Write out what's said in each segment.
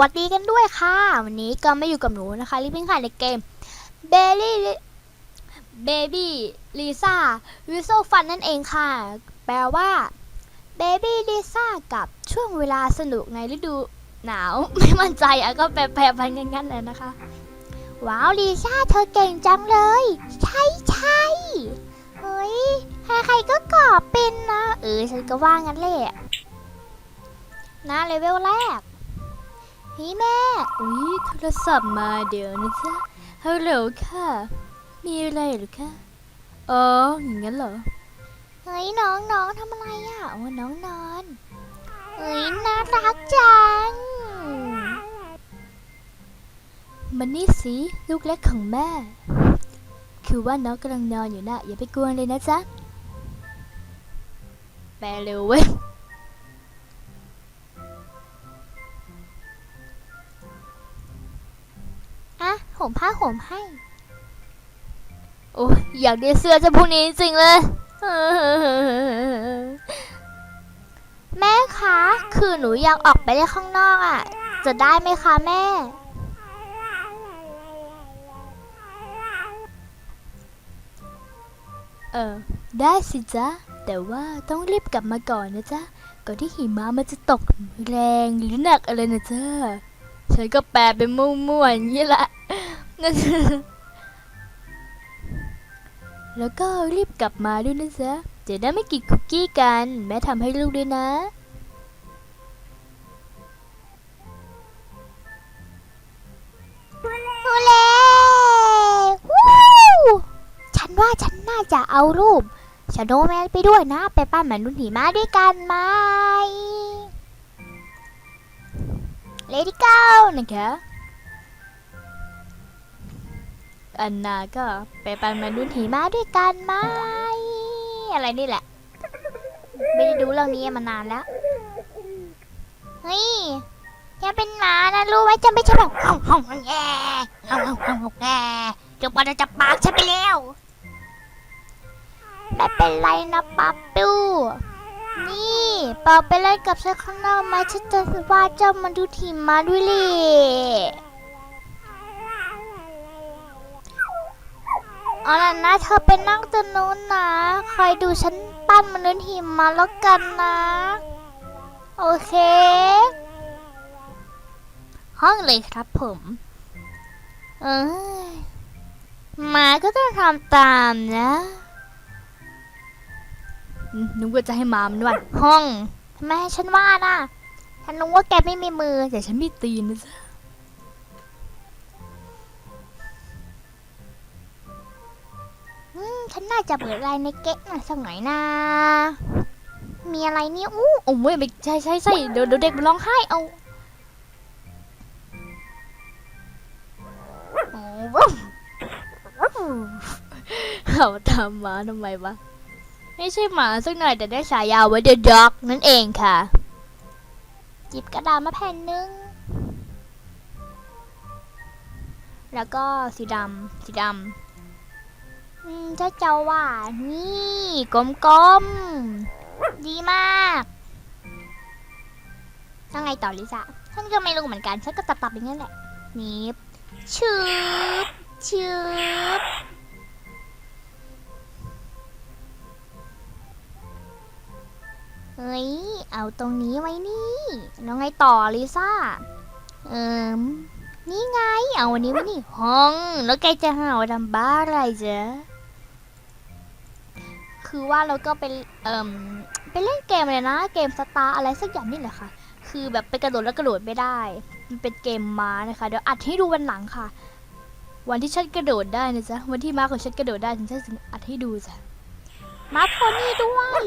วัสดีกันด้วยค่ะ วันนี้ก็ไม่อยู่กับหนูนะคะลิปปิ้งค่ะในเกมเบลี่เบบี้ลิซ่าวิโซฟันนั่นเองค่ะ แปลว่าเบบี้ลิซ่ากับช่วงเวลาสนุกในฤดูหนาว ไม่มั่นใจอะก็แปลๆไปงั้นๆเลยนะคะ ว้าวลิซ่าเธอเก่งจังเลย ใช่ใช่เฮ้ยใครๆก็ก่อเป็นนะ เออฉันก็ว่างั้นแหละนะเลเวลแรก พี่แม่ อุ๊ยโทรศัพท์มาเดี๋ยวนะจ๊ะฮัลโหลค่ะ มีอะไรหรือคะอ๋ออย่างนั้นเหรอ เฮ้ยน้องน้องทำอะไรอะโอ้น้องนอน เฮ้ยน่ารักจัง มันนี่สิลูกเล็กของแม่ คือว่าน้องกำลังนอนอยู่นะอย่าไปกวนเลยนะจ๊ะแปลเร็วเว้ย ห่มผ้าห่มให้ โอ้ยอยากได้เสื้อจะพวกนี้จริงเลย แม่คะ คือหนูอยากออกไปเล่นข้างนอกอะ จะได้ไหมคะแม่ เออ ได้สิจ๊ะ แต่ว่าต้องรีบกลับมาก่อนนะจ๊ะ ก่อนที่หิมะมันจะตกแรงหรือหนักอะไรนะจ๊ะฉันก็แปลเป็นมั่วๆอย่างนี้แหละ แล้วก็รีบกลับมาด้วยนะจ๊ะจะได้ไม่กินคุกกี้กัน แม่ทำให้ลูกด้วยนะ ฮูเล่วู้ฉันว่าฉันน่าจะเอารูปชโนแมนไปด้วยนะ ไปปั้นเหมือนนุ่นหิมะด้วยกันไหมเลดี้เก้านะคะ อันนาก็ไปปันมาดุนหิมะด้วยกันไหมอะไรนี่แหละ ไม่ได้ดูเรื่องนี้มานานแล้ว เฮ้ยอย่าเป็นหมานะรู้ไหมจะไม่ใช่แบบห้องห้องแง่ห้องห้องห้องแง่จงปาจะจับปากฉันไปแล้วไม่เป็นไรนะป๊าปิ้วนี่เปาไปเล่นกับฉันข้างนอกมาฉันจะว่าเจ้ามาดูทีมมาด้วยเลย เอาล่ะนะเธอไปนั่งตรงนู้นนะคอยดูฉันปั้นมนุษย์หิมมาแล้วกันนะ โอเค ห้องเลยครับผม เออหมาก็ต้องทำตามนะนึกว่าจะให้มามนวดห้องทำไมให้ฉันวาดอะฉันรู้ว่าแกไม่มีมือแต่ฉันมีตีนนะจ๊ะ ฉันน่าจะเปิดอะไรในเก๊กหน่อยสักหน่อยนะ มีอะไรเนี่ยอู้โอ้ยไม่ใช่ใช่ใช่เดี๋ยวเดี๋ยวเด็กมันร้องไห้เอาโอ้เขาทำมาทำไมวะไม่ใช่หมาสักหน่อยแต่ได้ฉายาว่า The Dog นั่นเองค่ะ จิบกระดาษมาแผ่นหนึ่งแล้วก็สีดำสีดำ เจ้าเจ้าว่านี่กลมๆ ดีมากยังไงต่อลิซ่าฉันก็ไม่รู้เหมือนกัน ฉันก็ตับๆอย่างนั้นแหละนี่ชืบชืบเฮ้ย เอาตรงนี้ไว้นี่แล้วไงต่อลิซ่า เอิมนี่ไง เอาวันนี้ไว้นี่ห้อง แล้วแกจะหาว่าทำบ้าอะไรจ๊ะ คือว่าเราก็ไปเอิมไปเล่นเกมเลยนะ เกมสตาร์อะไรสักอย่างนี่แหละค่ะ คือแบบไปกระโดดแล้วกระโดดไม่ได้ มันเป็นเกมม้านะคะเดี๋ยวอัดให้ดูวันหลังค่ะ วันที่ฉันกระโดดได้นะจ๊ะวันที่ม้าของฉันกระโดดได้ฉันจะอัดให้ดูจ้ะม้าโพนี่ด้วย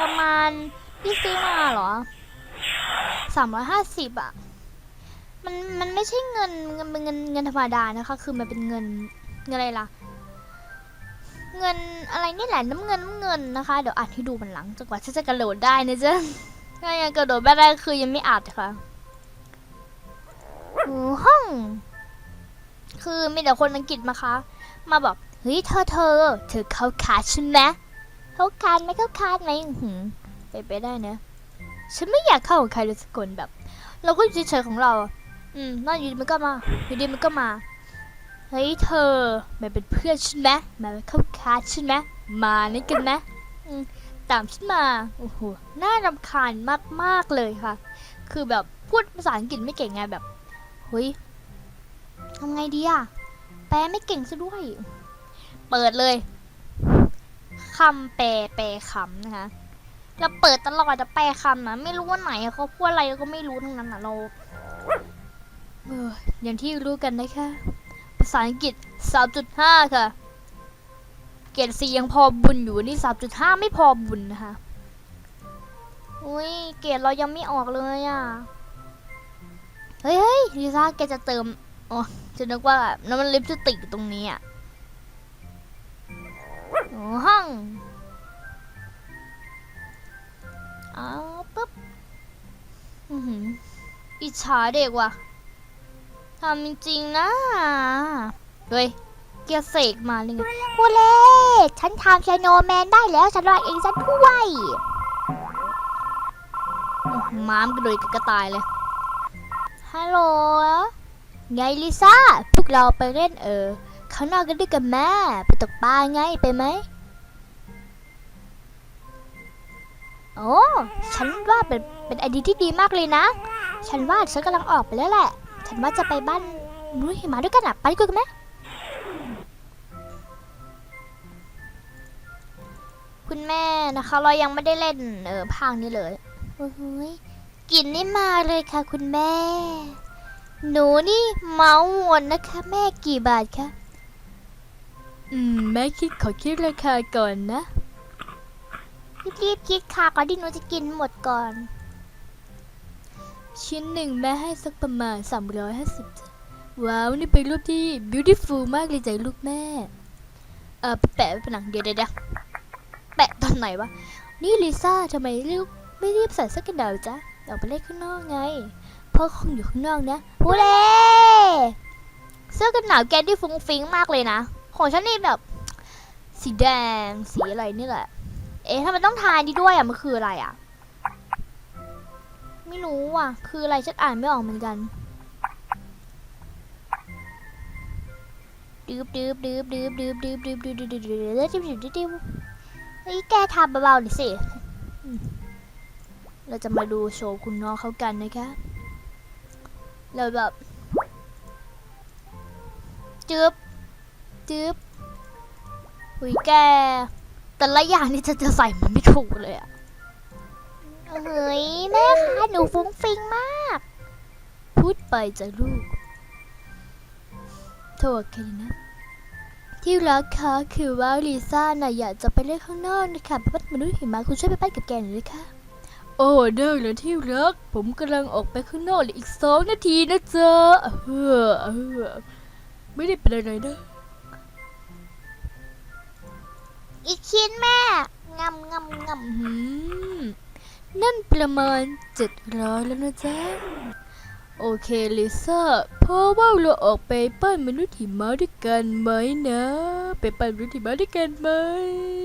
ประมาณพี่ซื้อมาเหรอสามร้อยห้าสิบอะมันมันไม่ใช่เงินเงินเงินเงินธรรมดานะคะ คือมันเป็นเงินเงินอะไรล่ะ เงินอะไรนี่แหละน้ำเงินน้ำเงินนะคะ เดี๋ยวอ่านให้ดูมันหลังจนกว่าฉันจะกระโดดได้นะจ๊ะถ้ายังกระโดดไม่ได้คือยังไม่อัดค่ะห้อง คือมีแต่คนอังกฤษมาคะ มาบอกเฮ้ยเธอเธอเธอเข้าขาใช่ไหมเข้าคาไหมเข้าคาไหมหือไปไปได้นะฉันไม่อยากเข้ากับใครเลยสักคนแบบ เราก็อยู่เฉยๆของเราอะอืมนั่นอยู่ดีมันก็มาอยู่ดีมันก็มา เฮ้ยเธอมาเป็นเพื่อนฉันไหมมาเข้าคลาสฉันไหมมานี่กันไหมตามฉันมาโอ้โหน่ารำคาญมากๆเลยค่ะ คือแบบพูดภาษาอังกฤษไม่เก่งไงแบบเฮ้ยทำไงดีอะแปลไม่เก่งซะด้วย เปิดเลยคำแปลแปลคำนะคะเราเปิดตลอดจะแปลคำนะไม่รู้ว่าไหนเขาพูดอะไรก็ไม่รู้ทั้งนั้นนะเราเอออย่างที่รู้กันนะคะ ภาษาอังกฤษ 3.5 ค่ะ เกรดซียังพอบุญอยู่นี่ 3.5 ไม่พอบุญนะคะ อุ้ยเกรดเรายังไม่ออกเลยอะ เฮ้ยเฮ้ยลิซ่าแกจะเติม อ๋อจะนึกว่าน้ำมันลิปสติกตรงนี้อะโอ้ห้องเอาปุ๊บอือหืออิจฉาเด็กว่ะ ทำจริงๆนะ เฮ้ย เกียร์เสกมาเลยไงพูเล่ฉันทำชโนแมนได้แล้วฉันรอเองซะด้วยอื้อม้ามกระโดดกระต่ายเลย ฮัลโหล ไงลิซ่า พวกเราไปเล่นเออข้างนอกกันด้วยกันแม่ไปตกปลาไงไปไหมโอ้ ฉันว่าเป็นเป็นไอเดียที่ดีมากเลยนะ ฉันว่าฉันกำลังออกไปแล้วแหละ ฉันว่าจะไปบ้านมุ้ยมาด้วยกันอะ ไปด้วยกันไหมคุณแม่นะคะ เรายังไม่ได้เล่นเออภาคนี้เลยโอ้โหยกลิ่นนี่มาเลยค่ะ คุณแม่ หนูนี่เมาหมดนะคะ แม่กี่บาทคะอืมแม่คิดขอคิดราคาก่อนนะรีบๆคิดค่ะก่อนที่หนูจะกินหมดก่อน ชิ้นหนึ่งแม่ให้สักประมาณ 350จ้ะว้าว นี่เป็นรูปที่ beautiful มากเลยจ้ะลูกแม่ เออแปะไว้เป็นหนังเดี๋ยวเดี๋ยวแปะตอนไหนวะ นี่ลิซ่าทำไมลูกไม่รีบใส่เสื้อกันหนาวจ๊ะออกไปเล่นข้างนอกไงพ่อคงอยู่ข้างนอกนะพูเล่เสื้อกันหนาวแกที่ฟุ้งฟิ้งมากเลยนะ ของฉันนี่แบบ สีแดงสีอะไรนี่แหละ เอ๊ะทำไมต้องทายนี่ด้วยอะมันคืออะไรอะ ไม่รู้อะ คืออะไรฉันอ่านไม่ออกเหมือนกันดืบดืบดืบดืบดืบดืบดืบดืบดืบดืบดืบดืบดืบดืบดืบดืบเฮ้ยแกทำเบาๆหน่อยสิอืมเราจะมาดูโชว์คุณน้องเขากันนะคะเราแบบจืบจืบหุยแก แต่ละอย่างนี่จะจะใส่มันไม่ถูกเลยอะ เฮ้ยแม่คะหนูฟุ้งฟิงมาก พูดไปจ้ะลูกโทษแค่นี้นะ ที่รักคะคือว่าลิซ่าน่ะอยากจะไปเล่นข้างนอกนะคะไปบ้านมนุษย์หิมะคุณช่วยไปบ้านกับแกหน่อยนะคะ โอ้ได้เลยที่รัก ผมกำลังออกไปข้างนอกเลยอีกสองนาทีนะจ๊ะเออเออไม่ได้เป็นอะไรนะอีกชิ้นแม่งำงำงำหืม นั่นประมาณเจ็ดร้อยแล้วนะจ๊ะ โอเคลิซ่าเพราะว่าเราออกไปปั้นมนุษย์หิมะด้วยกันไหมนะ ไปปั้นมนุษย์หิมะด้วยกันไหม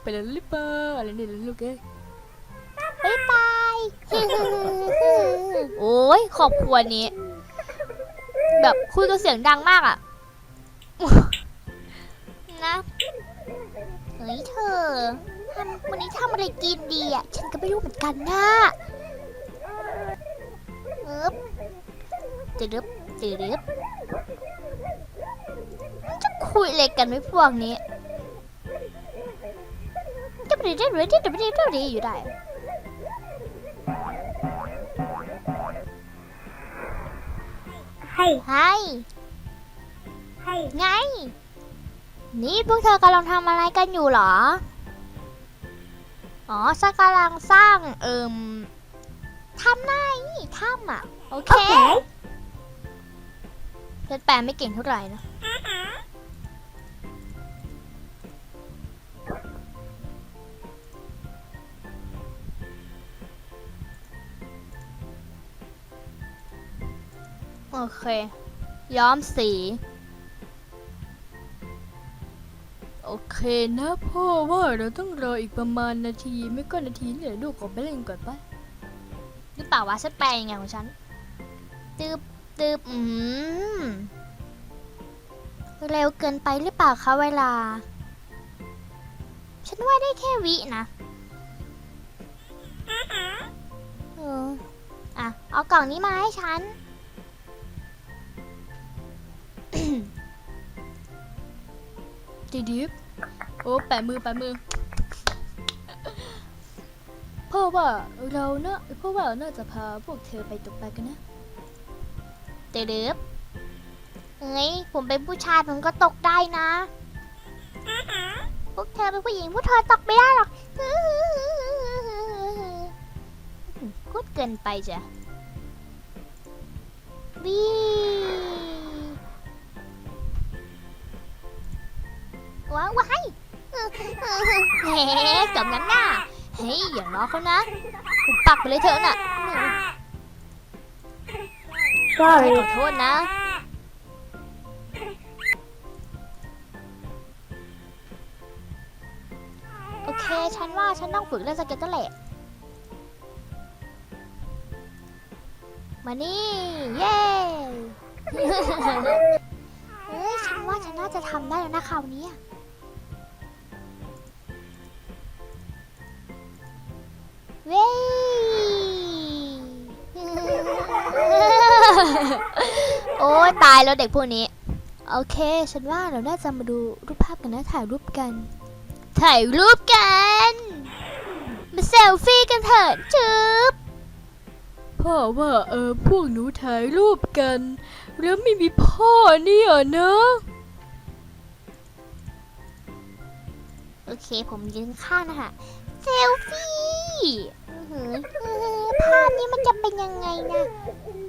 ไปแล้วหรือเปล่าอะไรนี่ล่ะลูกเอ้ยบายบายโอ้ยครอบครัวนี้ แบบคุยกันเสียงดังมากอะนะ เฮ้ยเธอ ทำวันนี้ทำอะไรกินดีอะ ฉันก็ไม่รู้เหมือนกันนะเอ๊บตืดึบตืดึบมันจะคุยอะไรกันไม่พวกนี้จะไปได้หรือจะไปได้หรืออยู่ได้ให้ไฮให้ไง นี่พวกเธอกำลังทำอะไรกันอยู่เหรอ อ๋อฉันกำลังสร้างเอิมทำไงถ้ำอะ โอเคโอเคฉันแปลไม่เก่งเท่าไหร่นะ โอเค ย้อมสี โอเคนะพ่อว่าเราต้องรออีกประมาณนาทีไม่ก็นาทีเนี่ยลูกขอไปเล่นก่อนปะหรือเปล่าวะฉันแปลยังไงของฉันตึบตึบอืมเร็วเกินไปหรือเปล่าคะเวลา ฉันว่าได้แค่วินะเอออะเอากล่องนี้มาให้ฉัน ดีดิฟโอ้แปะมือแปะมือพ่อว่าเราเนอะพ่อว่าเราน่าจะพาพวกเธอไปตกปลากันนะเดือบเอ้ยผมเป็นผู้ชายผมก็ตกได้นะ พวกเธอเป็นผู้หญิงพวกเธอตกไม่ได้หรอกพูดเกินไปจ้ะวี ว้าวว้ายเฮ้กับนั้นน่ะเฮ้ยอย่าล้อเขานะผมปักไปเลยเถอะน่ะขอโทษนะโอเค ฉันว่าฉันต้องฝึกเล่นสเก็ตเตอร์แหละมานี่ เย้เฮ้ย ฉันว่าฉันน่าจะทำได้แล้วนะคราวนี้ ยตายแล้วเด็กพวกนี้ โอเค ฉันว่าเราน่าจะมาดูรูปภาพกันนะถ่ายรูปกัน ถ่ายรูปกัน มาเซลฟี่กันเถอะจึ๊บพ่อว่าเออพวกหนูถ่ายรูปกัน แล้วไม่มีพ่อเนี่ยเนอะโอเค ผมยืนข้างนะคะเซลฟี่อื้อหืออื้อหือภาพนี้มันจะเป็นยังไงนะห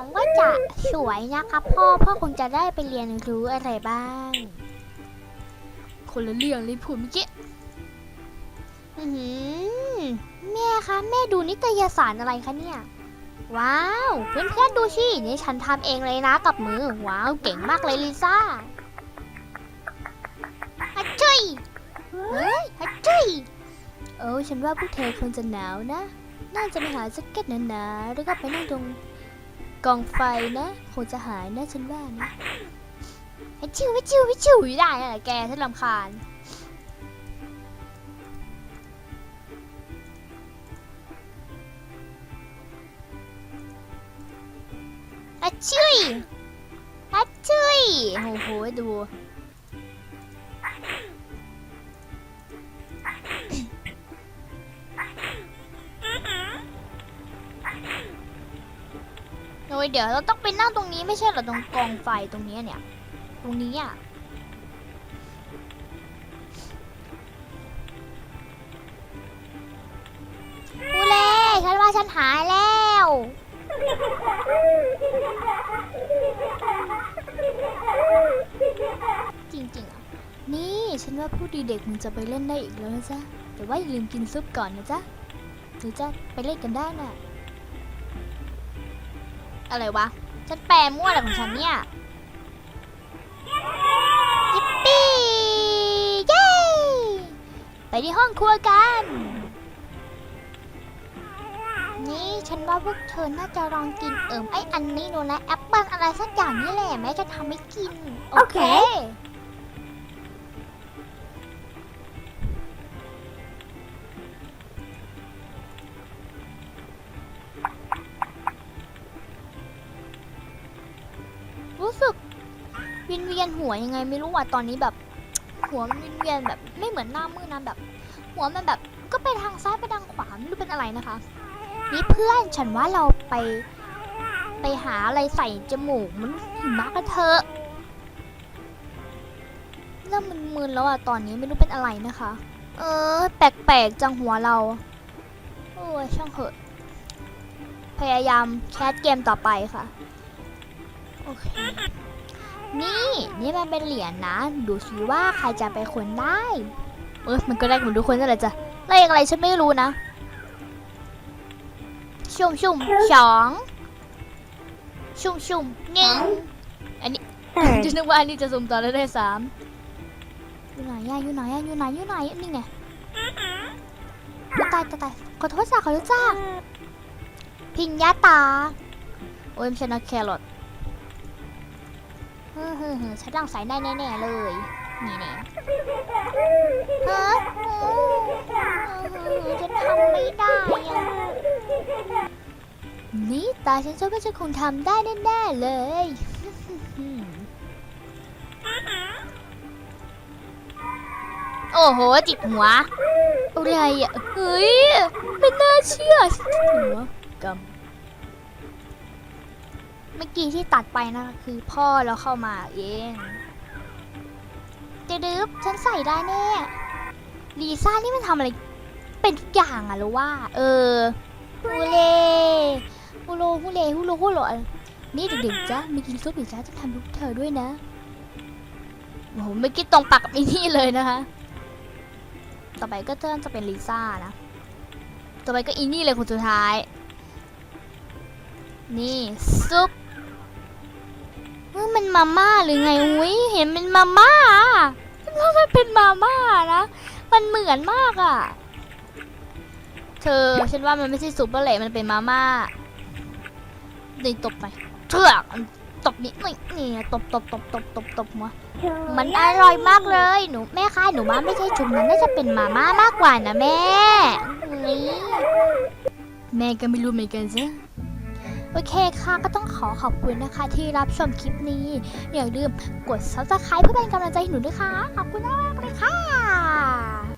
วังว่าจะสวยนะครับพ่อพ่อคงจะได้ไปเรียนรู้อะไรบ้าง คนละเรื่องเลยพูดเมื่อกี้อือหือแม่คะแม่ดูนิตยสารอะไรคะเนี่ย ว้าว เพื่อนๆดูสินี่ฉันทำเองเลยนะกับมือ ว้าว เก่งมากเลยลิซ่าฮัจจุยเฮ้ยฮัจจุยเออฉันว่าพวกเธอคงจะหนาวนะ น่าจะไปหาแจ็คเก็ตหนาๆแล้วก็ไปนั่งตรง กองไฟนะคงจะหายนะฉันว่านะฮัจจิวฮัจจิวไอชิวอยู่ได้อะไรแกฉันลำคาญฮัจจุยฮัจจุยโอ้โหดู โอ้ยเดี๋ยวเราต้องไปนั่งตรงนี้ไม่ใช่เหรอตรงกองไฟตรงนี้เนี่ย ตรงนี้อะกูเล่ฉันว่าฉันหายแล้วจริงๆอะนี่ฉันว่าผู้ดีเด็กมึงจะไปเล่นได้อีกแล้วนะจ๊ะแต่ว่าอย่าลืมกินซุปก่อนนะจ๊ะหรือจะไปเล่นกันได้น่ะ อะไรวะ ฉันแปลมั่วอะไรของฉันเนี่ยยิปปี้เย้ไปที่ห้องครัวกัน นี่ฉันว่าพวกเธอน่าจะลองกินเอิมไออันนี้ดูนะแอปเปิลอะไรสักอย่างนี่แหละแม่จะทำให้กิน โอเค รู้สึกวินเวียนหัวยังไงไม่รู้อะตอนนี้แบบ หัวมันวินเวียนแบบไม่เหมือนหน้ามือนะแบบ หัวมันแบบก็ไปทางซ้ายไปทางขวาไม่รู้เป็นอะไรนะคะนี่เพื่อนฉันว่าเราไป ไปหาอะไรใส่จมูกมันหิมะกันเถอะเริ่มมึนๆแล้วอะตอนนี้ไม่รู้เป็นอะไรนะคะ เออ แปลกๆจังหัวเราโอ้ยช่างเถอะ พยายามแคสเกมต่อไปค่ะ โอเค นี่นี่มันเป็นเหรียญนะ ดูสิว่าใครจะไปนคนได้เออมันก็ได้เหมือนทุกคนนั่นแหละจ้ะเลขอะไรฉันไม่รู้นะ ชุ่มชุ่มสองชุ่มชุ่มหนึ่งจะนึกว่าอันนี้จะสุ่มต่อแล้วได้สามอยู่ไหนอะอยู่ไหนอะอยู่ไหนอยู่ไหนนี่ไงตายตายตายขอโทษจ้าขอโทษจ้าพิญญาตาโอโอ้ยไม่ใช่นะแครอท เฮ้อเฮ้อเฮ้อฉันต้องใส่ได้แน่ๆเลย นี่แน่ฮะเออฉันทำไม่ได้อะนี่ตาฉันเชื่อว่าฉันคงทำได้แน่ๆเลยโอ้โห จิกหัวอะไรอะ เฮ้ยไม่น่าเชื่อหัว มื่อกี้ที่ตัดไปนะคะคือพ่อเราเข้ามาเองดึบฉันใส่ได้แน่ลีซ่านี่มันทำอะไร เป็นทุกอย่างอะหรือว่า เออฮูเล่ฮูโลฮูเล่ฮูโลฮูโลนี่เด็กๆจ้ะมีกินซุปอีกจ้ะจะทำลูกเธอด้วยนะโอ้โหเมื่อกี้ตรงปากกับอีนี่เลยนะคะ ต่อไปก็เทิร์นจะเป็นลิซ่านะ ต่อไปก็อีนี่เลยคนสุดท้าย นี่ซุป เฮ้ยมันมาม่าหรือไงอุ้ยเห็นเป็นมาม่าอะฉันว่ามันเป็นมาม่านะมันเหมือนมากอะเธอฉันว่ามันไม่ใช่ซุปแล้วแหละมันเป็นมาม่านี่ตบไปเถือกตบนี่นี่นี่ตบตบตบตบตบตบหัวมันอร่อยมากเลยหนูแม่คะหนูว่าไม่ใช่ชุมนั้นน่าจะเป็นมาม่ามากกว่านะแม่นี่แม่ก็ไม่รู้เหมือนกันจ้ะ โอเคค่ะ ก็ต้องขอขอบคุณนะคะที่รับชมคลิปนี้ อย่าลืมกด subscribe เพื่อเป็นกำลังใจให้หนูด้วยค่ะ ขอบคุณมากเลยค่ะ